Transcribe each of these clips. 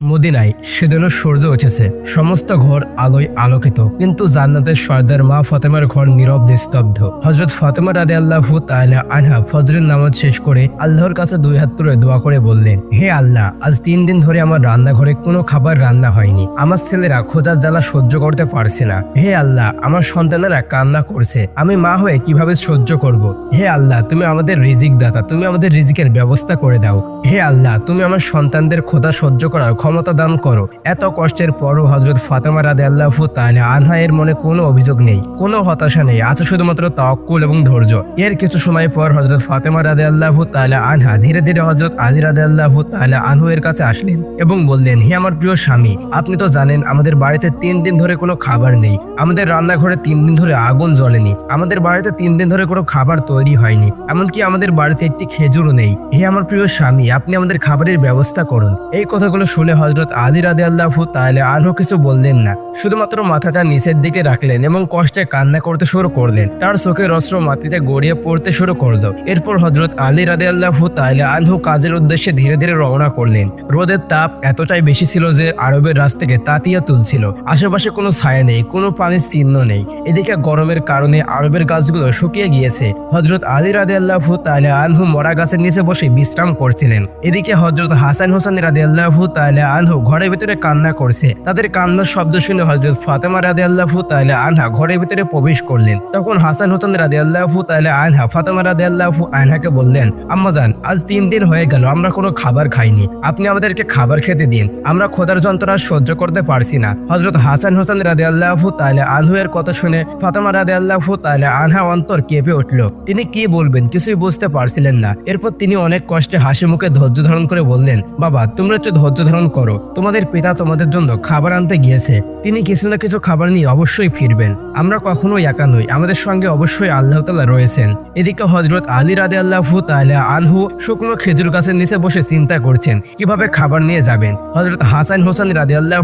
মদিনায় সেদিন সূর্য উঠেছে। সমস্ত ঘর আলোয় আলোকিত। কিন্তু জান্নাতের সর্দার মা ফাতেমার ঘর নীরব, নিস্তব্ধ। হজরত ফাতেমা রাদে আল্লাহ আনহা ফজরের নামাজ শেষ করে আল্লাহর কাছে দুই হাত তুলে দোয়া করে বললেন, হে আল্লাহ, আজ তিন দিন ধরে আমার রান্নাঘরে কোনো খাবার রান্না হয়নি। আমার ছেলেরা খোঁজার জ্বালা সহ্য করতে পারছে না। হে আল্লাহ, আমার সন্তানেরা কান্না করছে। আমি মা হয়ে কীভাবে সহ্য করব? হে আল্লাহ, তুমি আমাদের রিজিক দাতা তুমি আমাদের রিজিকের ব্যবস্থা করে দাও। হে আল্লাহ, তুমি আমার সন্তানদের খোদা সহ্য করার ক্ষমতা দান করো। এত কষ্টের পরও হজরত ফাতেমা রাদে আল্লাহ তাহলে আনহা এর মনে কোনো অভিযোগ নেই, কোনো হতাশা নেই। আছে শুধুমাত্র তাওয়াক্কুল এবং ধৈর্য। এর কিছু সময় পর হজরত ফাতেমা রাদে আল্লাহ তাহলে আনহা ধীরে ধীরে হজরত আলী রাদে আল্লাহ তাহলে আনহু এর কাছে আসলেন এবং বললেন, হে আমার প্রিয় স্বামী, আপনি তো জানেন আমাদের বাড়িতে তিন দিন ধরে কোনো খাবার নেই। আমাদের রান্নাঘরে তিন দিন ধরে আগুন জ্বলেনি। আমাদের বাড়িতে তিন দিন ধরে কোনো খাবার তৈরি হয়নি। এমনকি আমাদের বাড়িতে একটি খেজুরও নেই। হে আমার প্রিয় স্বামী, আপনি আমাদের খাবারের ব্যবস্থা করুন। এই কথাগুলো শুনে হজরত আলী রাদে আল্লাহ তাহলে আনহু কিছু বললেন না। শুধুমাত্র মাথাটা নিচের দিকে রাখলেন এবং কষ্টে কান্না করতে শুরু করলেন। তার চোখের অস্ত্র মাটিতে গড়িয়ে পড়তে শুরু করল। এরপর হজরত আলী রাদে আল্লাহ তাহলে আনহু কাজের উদ্দেশ্যে ধীরে ধীরে রওনা করলেন। রোদের তাপ এতটাই বেশি ছিল যে আরবের রাস থেকে তাতিয়া তুলছিল। আশেপাশে কোনো ছায়া নেই, কোনো পানির চিহ্ন নেই। এদিকে গরমের কারণে আরবের গাছগুলো শুকিয়ে গিয়েছে। হজরত আলী রাদে আল্লাহ তাহলে আনহু মরা গাছের নিচে বসে বিশ্রাম করছিলেন। এদিকে হজরত হাসান হোসেন রাদে আল্লাহ তাহলে আনহু ঘরের ভিতরে কান্না করছে। তাদের কান্নার শব্দ শুনে হজরত ফাতেমা রাদে আল্লাহ তাহলে আনহা ঘরের ভিতরে প্রবেশ করলেন। তখন হাসান হোসেন রাদে আল্লাহ তাহলে আনহা ফাতেমা রাদে আল্লাহ আনহাকে বললেন আম্মাজান আজ তিন দিন হয়ে গেল, আমরা কোনো খাবার খাইনি। আপনি আমাদেরকে খাবার খেতে দিন। আমরা খোদার যন্ত্রণা সহ্য করতে পারছি না। হজরত হাসান হোসেন রাদে আল্লাহ তাহলে আনহু এর কথা শুনে ফাতেমা রাদে আল্লাহ তাহলে আনহা অন্তর কেঁপে উঠল। তিনি কি বলবেন কিছুই বুঝতে পারছিলেন না। এরপর তিনি অনেক কষ্টে হাসি মুখে ধৈর্য ধারণ করে বললেন, বাবা, তোমরা একটু ধৈর্য ধারণ করো। তোমাদের পিতা তোমাদের জন্য খাবার আনতে গিয়েছে। তিনি কিছু না কিছু খাবার নিয়ে অবশ্যই ফিরবেন। আমরা কখনোই একা নই। আমাদের সঙ্গে অবশ্যই আল্লাহ তাল্লাহ রয়েছেন। এদিকে হজরত আলী রাদে আল্লাহ আনহু শুকনো খেজুর গাছের নিচে বসে চিন্তা করছেন, কীভাবে খাবার নিয়ে যাবেন? হজরত হাসান হোসেন রাদে আল্লাহ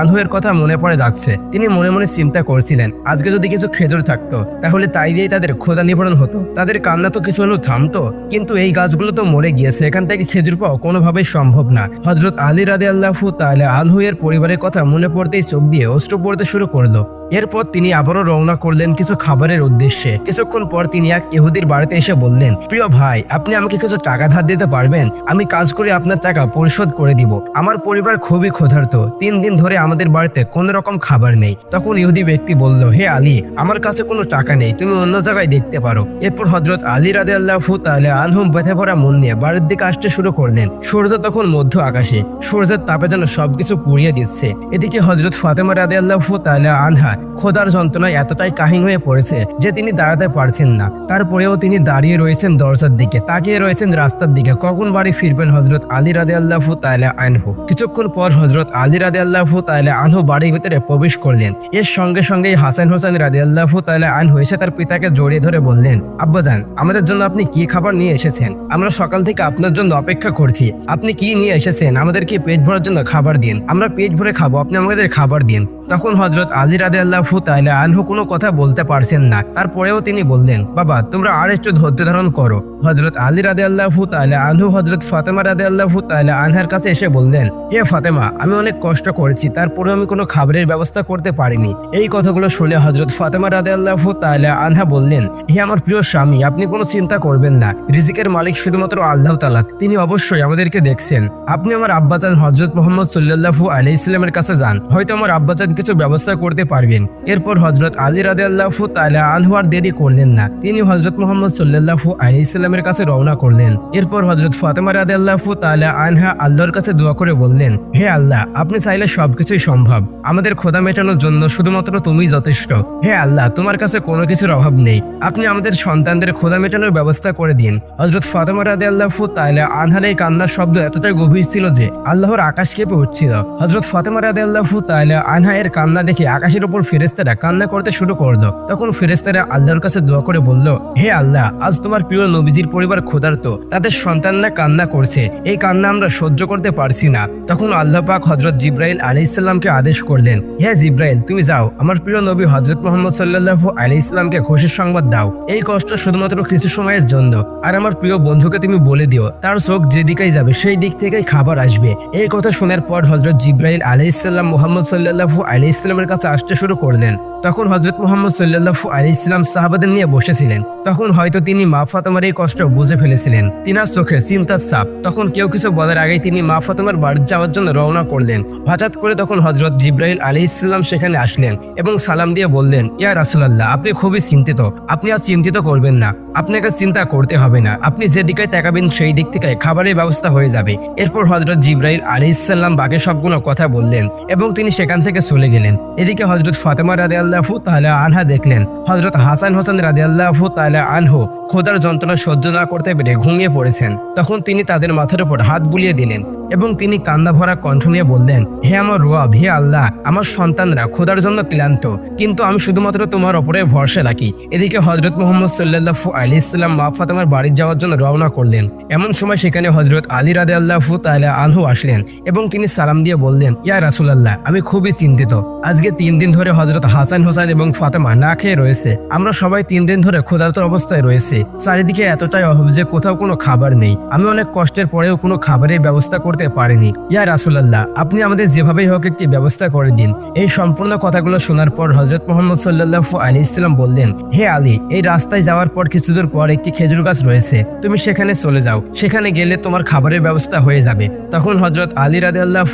আনহু এর কথা মনে পড়ে যাচ্ছে। তিনি মনে মনে চিন্তা করছিলেন, আজকে যদি কিছু খেজুর থাকতো, তাহলে তাই দিয়েই তাদের খোদা নিবারণ হতো। তাদের কান্না তো কিছু হলেও থামতো। কিন্তু এই গাছগুলো তো মরে গিয়েছে। এখান থেকে খেজুর পাওয়া কোনোভাবেই সম্ভব না। হজরত আলী রাদে আল্লাহ তাহলে আনহু এর পরিবারের কথা মনে পড়তেই চোখ দিয়ে অস্ত্র পড়তে শুরু করল। এরপর তিনি আবারও রওনা করলেন কিছু খাবারের উদ্দেশ্যে। কিছুক্ষণ পর তিনি এক ইহুদির বাড়িতে এসে বললেন, প্রিয় ভাই, আপনি আমাকে কিছু টাকা ধার দিতে পারবেন? আমি কাজ করে আপনার টাকা পরিশোধ করে দিব। আমার পরিবার খুবই ক্ষুধার্ত। তিন দিন ধরে আমাদের বাড়িতে কোন রকম খাবার নেই। তখন ইহুদি ব্যক্তি বলল, হে আলী, আমার কাছে কোনো টাকা নেই। তুমি অন্য জায়গায় দেখতে পারো। এরপর হজরত আলী রাদে আল্লাহ তাহলে আনহুম বেঁধে ভরা মন নিয়ে বাড়ির দিকে আসতে শুরু করলেন। সূর্য তখন মধ্য আকাশে। সূর্যের তাপে যেন সবকিছু পুড়িয়ে দিচ্ছে। এদিকে হজরত ফাতেমা রাদে আল্লাহ তাহলে আনহা খোদার যন্ত্রণায় এতটাই কাহিন হয়ে পড়েছে যে তিনি দাঁড়াতে পারছেন না। তারপরেও তিনি দাঁড়িয়ে রয়েছেন দরজার দিকে, তাকিয়ে রয়েছেন রাস্তার দিকে। কখন বাড়ি ফিরবেন হজরত আলী রাদে আল্লাহ তাহলে আনহু? কিছুক্ষণ পর হজরত আলী রাদে আল্লাহ তাহলে আনহু বাড়ির ভিতরে প্রবেশ করলেন। এর সঙ্গে সঙ্গেই হাসান হোসেন রাদে আল্লাহ তাহলে আনহু এসে তার পিতাকে জড়িয়ে ধরে বললেন আব্বাজান আমাদের জন্য আপনি কি খাবার নিয়ে এসেছেন? আমরা সকাল থেকে আপনার জন্য অপেক্ষা করছি। আপনি কি নিয়ে এসেছেন? আমাদেরকে পেট ভরার জন্য খাবার দিন। আমরা পেট ভরে খাব, আপনি আমাদের খাবার দিন। তখন হজরত আলী রাদে আল্লাহ তাহলে আনহু কোনো কথা বলতে পারছেন না। তারপরেও তিনি বললেন, বাবা, তোমরা আর একটু ধৈর্য ধারণ করো। হজরত আলী রাদে আল্লাহ তাহলে আনহু হজরত ফাতেমা রাদে আল্লাহ তাহলে আনহার কাছে এসে বললেন, হে ফাতেমা, আমি অনেক কষ্ট করেছি, তারপরেও আমি কোনো খাবারের ব্যবস্থা করতে পারিনি। এই কথাগুলো শুনে হজরত ফাতেমা রাদে আল্লাহ তাহলে আনহা বললেন, হে আমার প্রিয় স্বামী, আপনি কোনো চিন্তা করবেন না। রিজিকের মালিক শুধুমাত্র আল্লাহ তালাক তিনি অবশ্যই আমাদেরকে দেখছেন। আপনি আমার আব্বাজান হজরত মোহাম্মদ সাল্লাহু আলি ইসলামের কাছে যান। হয়তো আমার আব্বাজান কিছু ব্যবস্থা করতে পারবেন। এরপর হজরত আলী রাদে আল্লাহ তালা আনহু আর দেরি করলেন না। তিনি হজরত মোহাম্মদ সাল্লাহু আলি ইসলামের কাছে রওনা করলেন। এরপর হজরত ফাতেমা রাদে আল্লাহ তালা আনহা আল্লাহর কাছে দোয়া করে বললেন, হে আল্লাহ, আপনি চাইলে সবকিছুই সম্ভব। আমাদের খোদা মেটানোর জন্য শুধুমাত্র তুমি যথেষ্ট। হে আল্লাহ, তোমার কাছে কোনো কিছুর অভাব নেই। আপনি আমাদের সন্তানদের খোদা মেটানোর ব্যবস্থা করে দিন। হজরত ফাতেমা রাদে আল্লাহ তাইলে আনহার এই কান্নার শব্দ এতটাই গভীর ছিল যে আল্লাহর আকাশ কেঁপে উঠছিল। হজরত ফাতেমা রাদে আল্লাহ তাইলে আনহা এর কান্না দেখে আকাশের উপর ফেরেস্তারা কান্না করতে শুরু করল। তখন ফেরেস্তারা আল্লাহর কাছে দোয়া করে বলল, হে আল্লাহ, আজ তোমার প্রিয় নবীজির পরিবার ক্ষুধার্ত। তাদের সন্তানরা কান্না করছে। এই কান্না আমরা সহ্য করতে পারছি না। তখন আল্লাহ পাক হজরত জিব্রাইল আলী ইসলামকে আদেশ করলেন, হে জিব্রাইল, তুমি যাও। আমার প্রিয় নবী হজরত মোহাম্মদ সাল্লাহ আলী ইসলামকে খুশির সংবাদ দাও। এই কষ্ট শুধুমাত্র কিছু সময়ের জন্য। আর আমার প্রিয় বন্ধুকে তুমি বলে দিও। তার চোখ যেদিকেই যাবে, সেই দিক থেকেই খাবার আসবে। এই কথা শোনার পর হজরত জিব্রাইল আলী ইসলাম মোহাম্মদ সাল্লাহু আলী ইসলামের কাছে আসতে শুরু করলেন। তখন হজরত মোহাম্মদ সাল্লাহু আলী ইসলাম সাহাবাদের নিয়ে বসেছিলেন। তখন হয়তো তিনি মা ফাতেমার এই কষ্ট বুঝে ফেলেছিলেন। তিনার চোখে চিন্তার চাপ। তখন কেউ কিছু বলার আগেই তিনি মা ফাতেমার বাড়ি যাওয়ার জন্য রওনা করলেন। হঠাৎ করে তখন হজরত জিব্রাইল আলী ইসলাম সেখানে আসলেন এবং সালাম দিয়ে বললেন, ইয়া রাসুলাল্লাহ, আপনি খুবই চিন্তিত। আপনি আর চিন্তিত করবেন না। আপনাকে চিন্তা করতে হবে না। আপনি যেদিকে তাকাবেন সেই দিক থেকে খাবারের ব্যবস্থা হয়ে যাবে। এরপর হজরত জিব্রাইল আলী ইসাল্লাম বাকি সবগুলো কথা বললেন এবং তিনি সেখান থেকে চলে গেলেন। এদিকে হজরত ফাতেমা রাদে আল্লাহু তাহলে আনহা দেখলেন হজরত হাসান হোসেন রাদে আল্লাহু তাহলে আনহু খোদার যন্ত্রণা সহ্য না করতে পেরে ঘুমিয়ে পড়েছেন। তখন তিনি তাদের মাথার উপর হাত বুলিয়ে দিলেন এবং তিনি কান্না ভরা কণ্ঠ নিয়ে বললেন, হে আমার রোয়াব হে আল্লাহ, আমার সন্তানরা খোদার জন্য ক্লান্ত, কিন্তু আমি শুধুমাত্র তোমার ওপরে ভরসা রাখি। এদিকে হজরত মোহাম্মদ সাল্লাহু আলী ইসলাম মা ফাতেমার বাড়ি যাওয়ার জন্য রওনা করলেন। এমন সময় সেখানে হজরত আলী রাদে আল্লাহু তাহলে আনহু আসলেন এবং তিনি সালাম দিয়ে বললেন, ইয়া রাসুলাল্লাহ, আমি খুবই চিন্তিত। আজকে তিন দিন ধরে হজরত হাসান হোসেন এবং ফাতেমা না খেয়ে রয়েছে। আমরা সবাই তিন দিন ধরে ক্ষুধার্ত অবস্থায় রয়েছে। চারিদিকে এতটাই অভাব যে কোথাও কোনো খাবার নেই। আমি অনেক কষ্টের পরেও কোনো খাবারের ব্যবস্থা করতে পারিনি। ইয়া রাসুলাল্লাহ, আপনি আমাদের যেভাবেই হোক একটি ব্যবস্থা করে দিন। এই সম্পূর্ণ কথাগুলো শোনার পর হজরত মোহাম্মদ সাল্লাহু আলী ইসলাম বললেন, হে আলী, এই রাস্তায় যাওয়ার পর কিছু দূর পর একটি খেজুর গাছ রয়েছে। তুমি সেখানে চলে যাও। সেখানে গেলে তোমার খাবারের ব্যবস্থা হয়ে যাবে। তখন হজরত আলী রাদে আল্লাহ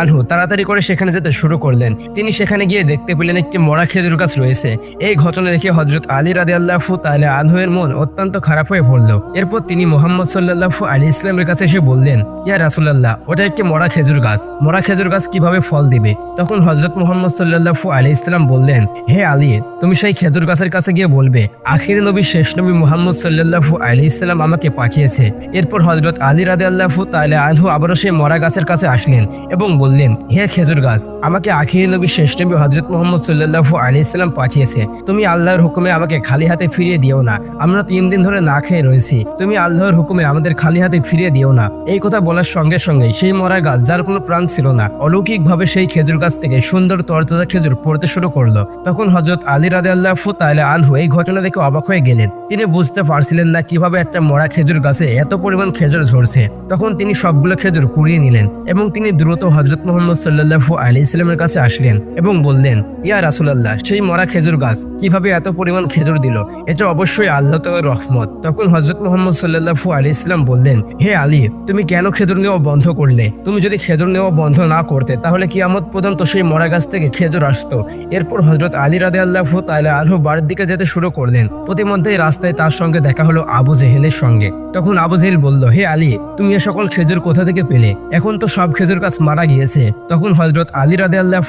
আনহু তাড়াতাড়ি করে সেখানে যেতে শুরু করলেন। তিনি সেখানে গিয়ে দেখতে পেলেন একটি মরা খেজুর গাছ রয়েছে। এই ঘটনা দেখে হজরত আলী রাদে আল্লাহু তালা আনহু এর মন অত্যন্ত খারাপ হয়ে পড়ল। এরপর তিনি মোহাম্মদ সাল্লাহু আলী ইসলামের কাছে এসে বললেন, ইয়া রাসুলাল্লাহ, ওটা একটি মরা খেজুর গাছ। মরা খেজুর গাছ কীভাবে ফল দিবে? তখন হজরত মোহাম্মদ সাল্লাহু আলী ইসলাম বললেন, হে আলী, তুমি সেই খেজুর গাছের কাছে গিয়ে বলবে, আখির নবী, শেষ নবী মোহাম্মদ সাল্লাহু আলী ইসলাম আমাকে পাঠিয়েছে। এরপর হজরত আলী রাদে আল্লাহু তাহলে আনহু আবারও সেই মরা গাছের কাছে আসলেন এবং বললেন, হে খেজুর গাছ, আমাকে আখির নবী শেষ নবী হজরত মোহাম্মদ সাল্লাহু আলী ইসলাম পাঠিয়েছে। তুমি আল্লাহর হুকুমে আমাকে খালি হাতে ফিরিয়ে দিও না। আমরা তিন দিন ধরে না খেয়ে রয়েছি। তুমি আল্লাহর হুকুমে আমাদের খালি হাতে ফিরিয়ে দিও না। এই কথা বলার সঙ্গে সঙ্গে সেই মরা গাছ যার কোনো প্রাণ ছিল না অলৌকিক ভাবে সেই খেজুর গাছ থেকে সুন্দর তরতাজা খেজুর পড়তে শুরু করল। তখন হজরত আলী রাদে আল্লাহ তাহলে আনহু এই ঘটনা দেখে অবাক হয়ে গেলেন। তিনি বুঝতে পারছিলেন না কীভাবে একটা মরা খেজুর গাছে এত পরিমাণ খেজুর ঝরছে। তখন তিনি সবগুলো খেজুর কুড়িয়ে নিলেন এবং তিনি দ্রুত হজরত মোহাম্মদ সাল্লাহু আলী ইসলামের কাছে আসলেন এবং বললেন, ইয়া রাসুলাল্লাহ, সেই মরা খেজুর গাছ কীভাবে এত পরিমাণ খেজুর দিল? এটা অবশ্যই আল্লাহ রহমত। তখন হজরত মোহাম্মদ সাল্লাহু আলী ইসলাম বললেন, হে আলী, তুমি কেন খেজুর নেওয়া বন্ধ করলে? তুমি যদি খেজুর নেওয়া বন্ধ না করতে, তাহলে কিয়ামত পর্যন্ত সেই মরা গাছ থেকে খেজুর আসতো। এরপর হজরত আলী রাদে আল্লাহ তাহলে আনহু বাড়ির দিকে যেতে শুরু করলেন। প্রতিমধ্যেই রাস্তায় তার সঙ্গে দেখা হলো আবু জেহেলের সঙ্গে। তখন আবু জেহেল বলল, হে আলী, তুমি এ সকল খেজুর কোথা থেকে পেলে? এখন তো সব খেজুর গাছ মারা গিয়েছে। তখন হজরত আলী রাদে আল্লাহ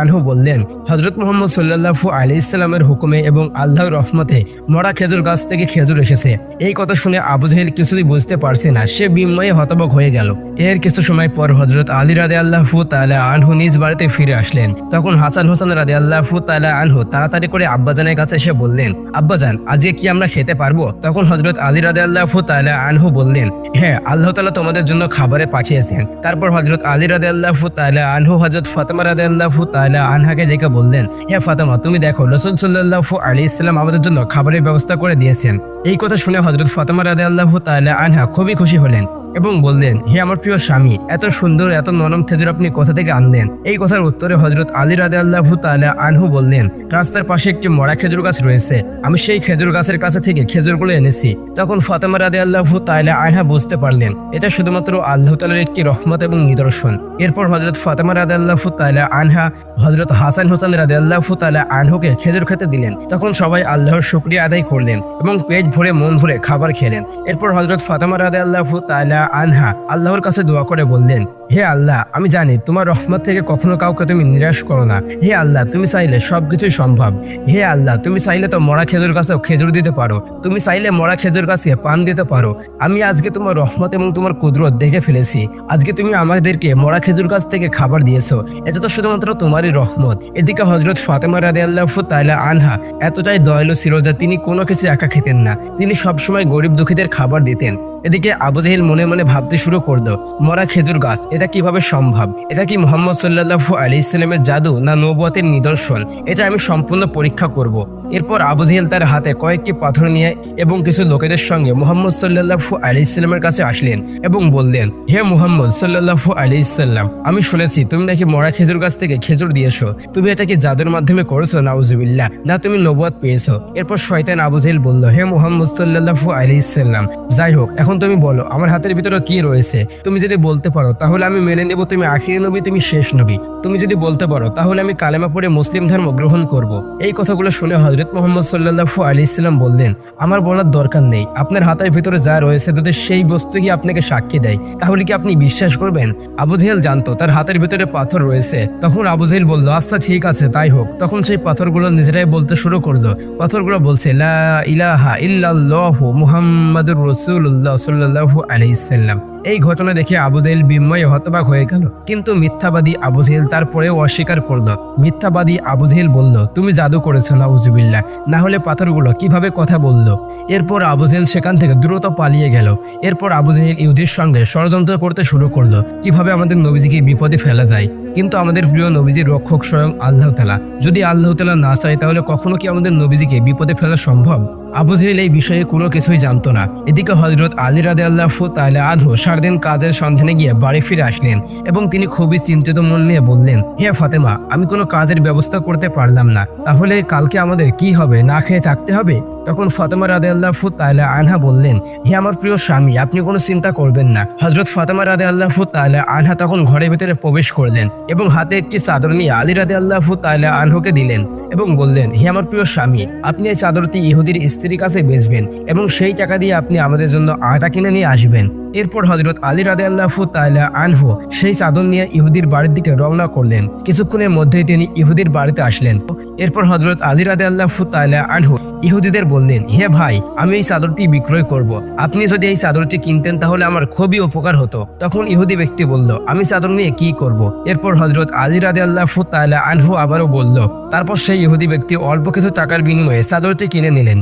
আনহু বললেন হজরত মোহাম্মদ সাল্লাহু আলী ইসলামের হুকুমে এবং আল্লাহর রহমতে মরা খেজুর গাছ থেকে খেজুর এসেছে। এই কথা শুনে আবু জেহেল কিছুই বুঝতে পারছে না, সে বিস্ময়ে হতবক হয়ে গেল। এর কিছু সময় পর হজরত আলী রাদে আল্লাহ তালা আনহু নিজ বাড়িতে ফিরে আসলেন। তখন হাসান হোসেন রাদে আল্লাহ তালা আনহু তাড়াতাড়ি করে আব্বাজানের কাছে এসে বললেন, আব্বাজান আজকে কি আমরা খেতে পারব? তখন হজরত আলী রাদে আল্লাহ তালা আনহু বললেন হ্যাঁ আল্লাহ তালা তোমাদের জন্য খাবারে পাঠিয়েছেন। তারপর হজরত আলী রাদে আল্লাহ তালা আনহু হজরত ফাতেমা রাদে আল্লাহ তালা আনহাকে ডেকে বললেন, হে ফাতেমা, তুমি দেখো, রসুল সাল্লাহ আলী ইসলাম আমাদের জন্য খাবারের ব্যবস্থা করে দিয়েছেন। এই কথা শুনে হজরত ফাতেমা আল্লাহ তালা আনহা খুবই খুশি হলেন। এবং বললেন, হে আমার প্রিয় স্বামী, এত সুন্দর, এত নরম খেজুর আপনি কোথা থেকে আনলেন? এই কথার উত্তরে হজরত আলী রাদে আল্লাহ তালা আনহু বললেন, রাস্তার পাশে একটি মরা খেজুর গাছ রয়েছে। আমি সেই খেজুর গাছের কাছে থেকে খেজুরগুলো এনেছি। তখন ফাতেমা রাদে আল্লাহ তালা আনহা বুঝতে পারলেন, এটা শুধুমাত্র আল্লাহ তালার একটি রহমত এবং নিদর্শন। এরপর হজরত ফাতেমা রাদে আল্লাহ তালা আনহা হজরত হাসান হোসেন রাদে আল্লাহ তালা আনহুকে খেজুর খেতে দিলেন। তখন সবাই আল্লাহর শুক্রিয়া আদায় করলেন এবং পেট ভরে, মন ভরে খাবার খেলেন। এরপর হজরত ফাতেমা রাদে আল্লাহ তালা আনহা, আল্লাহর কাছে দোয়া করে বললেন, হে আল্লাহ, আমি জানি তোমার রহমত থেকে কখনো কাউকে তুমি নিরাশ করো না। হে আল্লাহ, তুমি চাইলে সবকিছুই সম্ভব। হে আল্লাহ, তুমি চাইলে তো মরা খেজুর গাছেও খেজুর দিতে পারো। তুমি চাইলে মরা খেজুর গাছে পান দিতে পারো। আমি আজকে তোমার রহমত এবং তোমার কুদরত দেখে ফেলেছি। আজকে তুমি আমাদেরকে মরা খেজুর গাছ থেকে খাবার দিয়েছ। এটা তো শুধুমাত্র তোমারই রহমত। এদিকে হজরত ফাতেমা রাদে আল্লাহ তাইলা আনহা এতটাই দয়ালু ছিল যে তিনি কোনো কিছু একা খেতেন না। তিনি সবসময় গরিব দুঃখীদের খাবার দিতেন। এদিকে আবু জাহিল মনে মনে ভাবতে শুরু করল, মরা খেজুর গাছ, এটা কীভাবে সম্ভব? এটা কি মোহাম্মদ সাল্লাহু আলি ইসলামের জাদু না নবুয়াতের নিদর্শন? এটা আমি সম্পূর্ণ পরীক্ষা করব। এরপর আবু জাহিল তার হাতে কয়েকটি পাথর নিয়ে এবং কিছু লোকেদের সঙ্গে মোহাম্মদ সাল্লাহু আলি ইসলামের কাছে আসলেন এবং বললেন, হে মোহাম্মদ সাল্লাহু আলি ইসাল্লাম আমি শুনেছি তুমি নাকি মরা খেজুর গাছ থেকে খেজুর দিয়েছ। তুমি এটা কি জাদুর মাধ্যমে করেছ? নাউজুবিল্লাহ, না তুমি নবুয়াত পেয়েছ। এরপর শয়তান আবু জাহিল বলল, হে মোহাম্মদ সাল্লাহু আলি ইসাল্লাম যাই হোক, এখন তুমি বলো, আমার হাতের ভিতরে কি রয়েছে? তুমি যদি বলতে পারো, তাহলে আমি মেনে নেব তুমি আখিরি নবী, তুমি শেষ নবী। তুমি যদি বলতে পারো, তাহলে আমি কালেমা পড়ে মুসলিম ধর্ম গ্রহণ করব। এই কথাগুলো শুনে হজরত মোহাম্মদ সাল্লাহু আলি ইসলাম বললেন, আমার বলার দরকার নেই। আপনার হাতের ভিতরে যা রয়েছে তাদের সেই বস্তু কি আপনাকে সাক্ষী দেয়, তাহলে কি আপনি বিশ্বাস করবেন? আবু জেহেল জানতো, তার হাতের ভিতরে পাথর রয়েছে। তখন আবু জেহেল বলল আচ্ছা ঠিক আছে, তাই হোক। তখন সেই পাথরগুলো নিজেরাই বলতে শুরু করল। পাথরগুলো বলছে, লা ইলাহা ইল্লাল্লাহু মুহাম্মাদুর রাসূলুল্লাহ সাল্লাল্লাহু আলাইহি সাল্লাম এই ঘটনা দেখে আবু বিস্ময়ে হতবাক হয়ে গেল। কিন্তু মিথ্যাবাদী আবু জাহেল তারপরেও অস্বীকার করল। মিথ্যাবাদী আবু জাহেল বলল, তুমি জাদু করেছ, নাউজুবিল্লাহ। না হলে পাথরগুলো কীভাবে কথা বলল? এরপর আবু সেখান থেকে দ্রুত পালিয়ে গেল। এরপর আবু জাহেল ইহুদির সঙ্গে ষড়যন্ত্র করতে শুরু করল, কীভাবে আমাদের নবীজিকে বিপদে ফেলা যায়। কিন্তু আমাদের প্রিয় নবীজির রক্ষক স্বয়ং আল্লাহ তালা যদি আল্লাহ তালা না চায়, তাহলে কখনো কি আমাদের নবীজিকে বিপদে ফেলা সম্ভব? আবু জেহেল এই বিষয়ে কোনো কিছুই জানতো না। এদিকে হজরত আলী রাদে আল্লাহ তাহলে আধো সারাদিন কাজের সন্ধানে গিয়ে বাড়ি ফিরে আসলেন এবং তিনি খুবই চিন্তিত মন নিয়ে বললেন, হে ফাতেমা, আমি কোনো কাজের ব্যবস্থা করতে পারলাম না। তাহলে কালকে আমাদের কি হবে? না খেয়ে থাকতে হবে? তখন ফাতেমা রাদে আল্লাহ তাহলে আনহা বললেন, হে আমার প্রিয় স্বামী, আপনি কোনো চিন্তা করবেন না। হজরত ফাতেমা রাদে আল্লাহ তাহলে আনহা তখন ঘরের ভিতরে প্রবেশ করলেন এবং হাতে একটি চাদর নিয়ে আলী রাদে আল্লাহ তাহলে আনহুকে দিলেন এবং বললেন, হে আমার প্রিয় স্বামী, আপনি এই চাদরটি ইহুদির স্ত্রীর কাছে বেচবেন এবং সেই টাকা দিয়ে আপনি আমাদের জন্য আটা কিনে নিয়ে আসবেন। এরপর হজরত আলী রাদে আল্লাহ তাইলা আনহু সেই চাদর নিয়ে ইহুদির বাড়ির দিকে রওনা করলেন। কিছুক্ষণের মধ্যেই তিনি ইহুদির বাড়িতে আসলেন। এরপর হজরত আলী রাদে আল্লাহ তাইলা আনহু ইহুদিদের বললেন, হে ভাই, আমি এই চাদরটি বিক্রয় করব। আপনি যদি এই চাদরটি কিনতেন তাহলে আমার খুবই উপকার হতো। তখন ইহুদি ব্যক্তি বলল, আমি চাদর নিয়ে কি করব। এরপর হজরত আলী রাদে আল্লাহ তাইলা আনহু আবারও বলল, তারপর সেই ইহুদি ব্যক্তি অল্প কিছু টাকার বিনিময়ে চাদরটি কিনে নিলেন।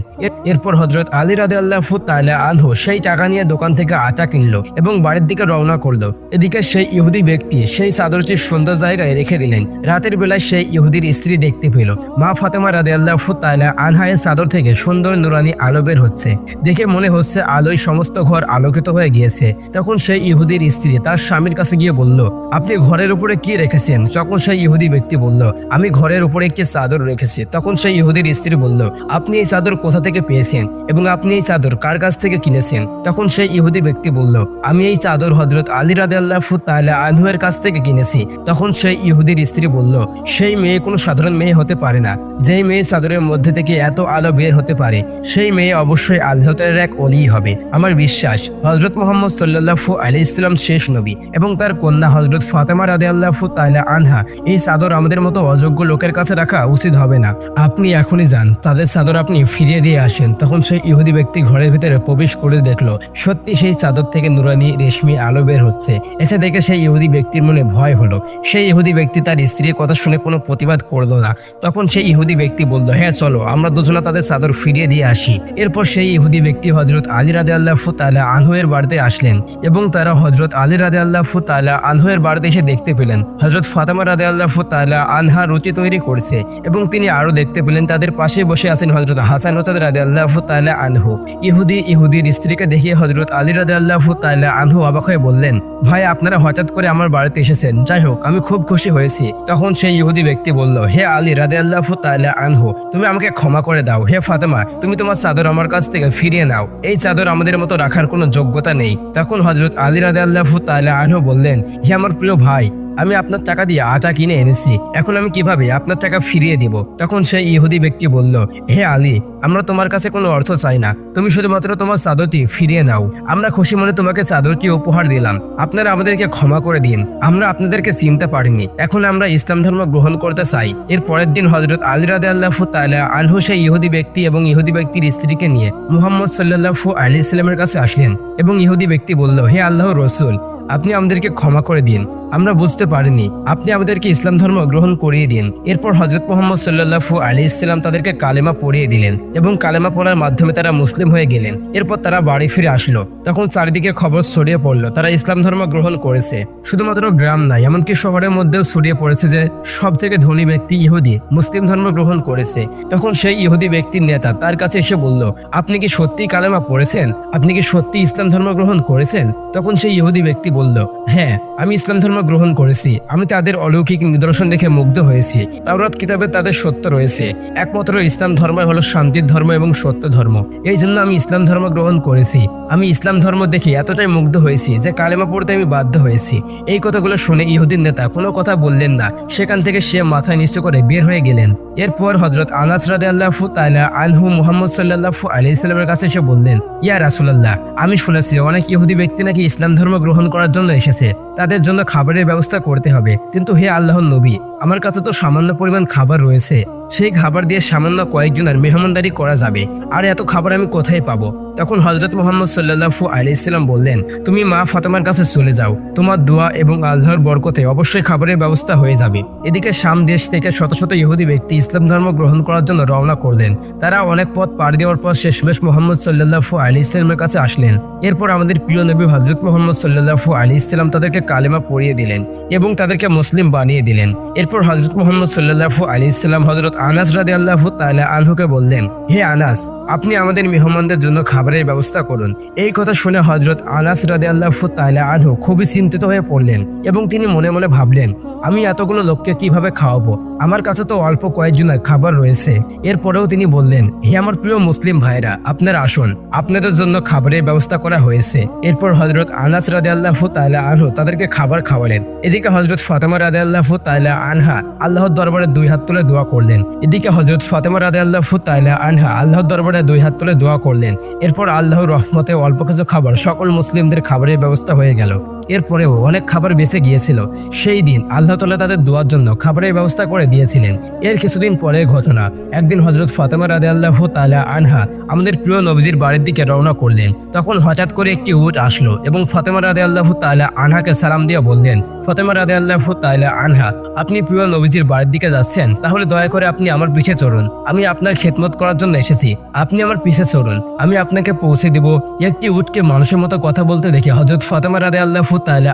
এরপর হজরত আলী রাদে আল্লাহ তাইলা আনহু সেই টাকা নিয়ে দোকান থেকে আটা কিনলো এবং বাড়ির দিকে রওনা করল। এদিকে সেই ইহুদি ব্যক্তি সেই চাদরটি সুন্দর জায়গায় রেখে দিলেন। রাতের বেলায় সেই ইহুদির স্ত্রী দেখতে পেল। মা ফাতেমা রাদে আল্লাহ তাইলা আনহায়ের চাদর থেকে সুন্দর নুরানি আলো বের হচ্ছে। দেখে মনে হচ্ছে আলোয় সমস্ত ঘর আলোকিত হয়ে গিয়েছে। তখন সেই ইহুদির স্ত্রী তার স্বামীর কাছে গিয়ে বলল, আপনি ঘরের উপরে কি রেখেছেন? তখন সেই ইহুদি ব্যক্তি বলল, আমি ঘরের উপরে একটি চাদর রেখেছি। তখন সেই ইহুদির স্ত্রী বলল, আপনি এই চাদর কোথা থেকে পেয়েছেন এবং আপনি এই চাদর কার কাছ থেকে কিনেছেন? তখন সেই ইহুদি ব্যক্তি বলল, আমি এই চাদর হজরত আলী রাদে আল্লাহ তাহলে আনহুয়ের কাছ থেকে কিনেছি। তখন সেই ইহুদির স্ত্রী বলল, সেই মেয়ে কোনো সাধারণ মেয়ে হতে পারে না। যেই মেয়ে চাদরের মধ্যে থেকে এত আলো বের হতে পারে। সেই মেয়ে অবশ্যই আল্লাহতালের এক অলি হবে। আমার বিশ্বাস হজরত মোহাম্মদ সাল্লাহু আলি ইসলাম শেষ নবী এবং তার কন্যা হজরত ফাতেমা রাদে আল্লাহু তাহলে আনহা এই চাদর আমাদের মতো অযোগ্য লোকের কাছে রাখা উচিত হবে না। আপনি এখনই যান, তাদের চাদর আপনি ফিরিয়ে দিয়ে আসেন। তখন সেই ইহুদি ব্যক্তি ঘরের ভিতরে প্রবেশ করে দেখল, সত্যি সেই চাদর থেকে নুরানি রেশমি আলো বের হচ্ছে। এসে দেখে সেই ইহুদি ব্যক্তির মনে ভয় হলো। সেই ইহুদি ব্যক্তি তার স্ত্রীর কথা শুনে কোনো প্রতিবাদ করল না। তখন সেই ইহুদি ব্যক্তি বলল হ্যাঁ চলো, আমরা দুজনা তাদের চাদর ফিরিয়ে দিয়ে আসি। এরপর সেই ইহুদি ব্যক্তি হজরত আলী রাদে আল্লাহ তালা আনহুয়ের বাড়িতে আসলেন এবং তারা হজরত আলী রাদে আল্লাহ তালা আনহুয়ের বাড়িতে এসে দেখতে পেলেন। হজরত ফাতেমা রাদে আল্লাহ তালা আনহা রুচি তৈরি করছে এবং তিনি আরও দেখতে পেলেন তাদের পাশে বসে আছেন হজরত হাসান হোসাদ রাদে আল্লাহ তালা আনহু। ইহুদি ইহুদির স্ত্রীকে দেখিয়ে হজরত আলী রাদে আল্লাহ তালা আনহু অবাক হয়ে বললেন, ভাই, আপনারা হঠাৎ করে আমার বাড়িতে এসেছেন। যাই হোক, আমি খুব খুশি হয়েছি। তখন সেই ইহুদি ব্যক্তি বলল, হে আলী রাদে আল্লাহ তালা আনহু, তুমি আমাকে ক্ষমা করে দাও। হে ফাতেমা, তুমি তোমার চাদর আমার কাছ থেকে ফিরিয়ে নাও। এই চাদর আমাদের মতো রাখার কোনো যোগ্যতা নেই। তখন হজরত আলী রাদে আল্লাহ তালা আনহু বললেন, হে আমার প্রিয় ভাই আমি আপনার টাকা দিয়ে আটা কিনে এনেছি। এখন আমি কীভাবে আপনার টাকা ফিরিয়ে দিব? তখন সেই ইহুদি ব্যক্তি বলল, হে আলী, আমরা তোমার কাছে কোনো অর্থ চাই না। তুমি শুধুমাত্র তোমার চাদরটি ফিরিয়ে নাও। আমরা খুশি মনে তোমাকে চাদরটি উপহার দিলাম। আপনারা আমাদেরকে ক্ষমা করে দিন। আমরা আপনাদেরকে চিনতে পারিনি। এখন আমরা ইসলাম ধর্ম গ্রহণ করতে চাই। এর পরের দিন হজরত আলী রাদে আল্লাহ তালা আনহু সেই ইহুদি ব্যক্তি এবং ইহুদি ব্যক্তির স্ত্রীকে নিয়ে মুহাম্মদ সাল্লাহু আলী ইসলামের কাছে আসলেন এবং ইহুদি ব্যক্তি বলল, হে আল্লাহ রসুল, আপনি আমাদেরকে ক্ষমা করে দিন। আমরা বুঝতে পারিনি। আপনি আমাদেরকে ইসলাম ধর্ম গ্রহণ করিয়ে দিন। এরপর হজরত মোহাম্মদ সাল্লাহু আলী ইসলাম তাদেরকে কালেমা পড়িয়ে দিলেন এবং কালেমা পড়ার মাধ্যমে তারা মুসলিম হয়ে গেলেন। এরপর তারা বাড়ি ফিরে আসলো। তখন চারিদিকে খবর ছড়িয়ে পড়ল। তারা ইসলাম ধর্ম গ্রহণ করেছে। শুধুমাত্র গ্রাম নাই, এমনকি শহরের মধ্যেও ছড়িয়ে পড়েছে যে সব থেকে ধনী ব্যক্তি ইহুদি মুসলিম ধর্ম গ্রহণ করেছে। তখন সেই ইহুদি ব্যক্তির নেতা তার কাছে এসে বলল, আপনি কি সত্যি কালেমা পড়েছেন? আপনি কি সত্যি ইসলাম ধর্ম গ্রহণ করেছেন? তখন সেই ইহুদি ব্যক্তি বলল হ্যাঁ আমি ইসলাম ধর্ম গ্রহণ করেছি। আমি তাদের অলৌকিক নিদর্শন দেখে মুগ্ধ হয়েছি। তাওরাত কিতাবে তাদের সত্য রয়েছে। একমাত্র ইসলাম ধর্ম হলো শান্তির ধর্ম এবং সত্য ধর্ম। এই জন্য আমি ইসলাম ধর্ম গ্রহণ করেছি। আমি ইসলাম ধর্ম দেখে এতটাই মুগ্ধ হয়েছি যে কালেমা পড়তে আমি বাধ্য হয়েছি। এই কথাগুলো শুনে ইহুদিন নেতা কোনো কথা বললেন না। সেখান থেকে সে মাথায় নিচু করে বের হয়ে গেলেন। এরপর হজরত আনাস রাদে আল্লাহ তালা আলহু মোহাম্মদ সাল্লাহু আলি ইসলামের কাছে এসে বললেন, ইয়া রাসুলাল্লাহ, আমি শুনেছি অনেক ইহুদি ব্যক্তি নাকি ইসলাম ধর্ম গ্রহণ করার জন্য এসেছে। তাদের জন্য খাবারের ব্যবস্থা করতে হবে। কিন্তু হে আল্লাহর নবী, আমার কাছে তো সামান্য পরিমাণ খাবার রয়েছে। সেই খাবার দিয়ে সামান্য কয়েকজনের মেহমানদারি করা যাবে। আর এত খাবার আমি কোথায় পাবো? তখন হজরত মোহাম্মদ সাল্লাহু ইসলাম বললেন, তুমি মা ফাতেমার কাছে চলে যাও। তোমার দোয়া এবং আল্লাহর বরকতে অবশ্যই খাবারের ব্যবস্থা হয়ে যাবে। এদিকে শাম দেশ থেকে শত শত ইহুদি ব্যক্তি ইসলাম ধর্ম গ্রহণ করার জন্য রওনা করলেন। তারা অনেক পথ পার দেওয়ার পর শেষমেশ মোহাম্মদ সাল্লাহু আলি ইসলামের কাছে আসলেন। এরপর আমাদের প্রিয় নবী হজরত মোহাম্মদ সাল্লাহু আলি ইসলাম তাদেরকে কালেমা পড়িয়ে দিলেন এবং তাদেরকে মুসলিম বানিয়ে দিলেন। এরপর হজরত মোহাম্মদ সাল্লাহু আলি ইসলাম হজরত আনাস রাদি আল্লাহ তালা আনহুকে বললেন, হে আনাস, আপনি আমাদের মেহমানদের জন্য খাবারের ব্যবস্থা করুন। এই কথা শুনে হজরত আনাস রাদে আল্লাহ তালা আনহু খুবই চিন্তিত হয়ে পড়লেন এবং তিনি মনে মনে ভাবলেন, আমি এতগুলো লোককে কীভাবে খাওয়াবো? আমার কাছে তো অল্প কয়েকজনের খাবার রয়েছে। এরপরেও তিনি বললেন, হে আমার প্রিয় মুসলিম ভাইরা আপনার আসুন, আপনাদের জন্য খাবারের ব্যবস্থা করা হয়েছে। এরপর হজরত আনাস রাদে আল্লাহ তালা আনহু তাদেরকে খাবার খাওয়ালেন। এদিকে হজরত ফাতেমা রাদে আল্লাহ তালা আনহা আল্লাহর দরবারে দুই হাত তুলে দোয়া করলেন। এদিকে হজরত ফাতেমা রাদে আল্লাহ ফুতাইলা আনহা আল্লাহর দরবারে দুই হাত তুলে দোয়া করলেন। এরপর আল্লাহর রহমতে অল্প কিছু খাবার সকল মুসলিমদের খাবারের ব্যবস্থা হয়ে গেল। এরপরেও অনেক খাবার বেঁচে গিয়েছিল। সেই দিন আল্লাহ তালা তাদের দোয়ার জন্য খাবারের ব্যবস্থা করে দিয়েছিলেন। এর কিছুদিন পরের ঘটনা, একদিন হজরত ফাতেমা রাদে আল্লাহ তালা আনহা আমাদের প্রিয় নবজির বাড়ির দিকে রওনা করলেন। তখন হঠাৎ করে একটি উট আসলো এবং ফাতেমা রাদে আল্লাহ তালা আনহাকে সালাম দিয়ে বললেন, ফাতেমা রাদে আল্লাহ তালা আনহা, আপনি প্রিয় নবজির বাড়ির দিকে যাচ্ছেন? তাহলে দয়া করে আপনি আমার পিছে চড়ুন। আমি আপনার খেদমত করার জন্য এসেছি। আপনি আমার পিছে চড়ুন। আমি আপনাকে পৌঁছে দিব। একটি উটকে মানুষের মতো কথা বলতে দেখে হজরত ফাতেমা রাদে আল্লাহ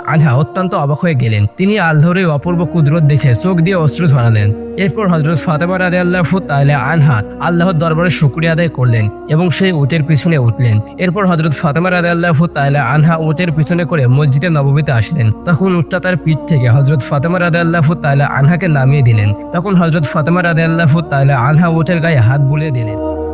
আনহা অত্যন্ত অবাক হয়ে গেলেন। তিনি আল্লাহর অপূর্ব কুদরত দেখে চোখ দিয়ে অস্ত্র ধরালেন এরপর হজরত ফাতেমা রাদে আল্লাহ তাআলা আনহা আল্লাহর দরবারে শুক্রিয়া আদায় করলেন এবং সেই উটের পিছনে উঠলেন। এরপর হজরত ফাতেমা রাদে আল্লাহ তাআলা আনহা উটের পিছনে করে মসজিদে নবমীতে আসলেন। তখন উটটা তার পিঠ থেকে হজরত ফাতেমা রাদে আল্লাহ তাআলা আনহাকে নামিয়ে দিলেন। তখন হজরত ফাতেমা রাদে আল্লাহ তাআলা আনহা উটের গায়ে হাত বুলিয়ে দিলেন।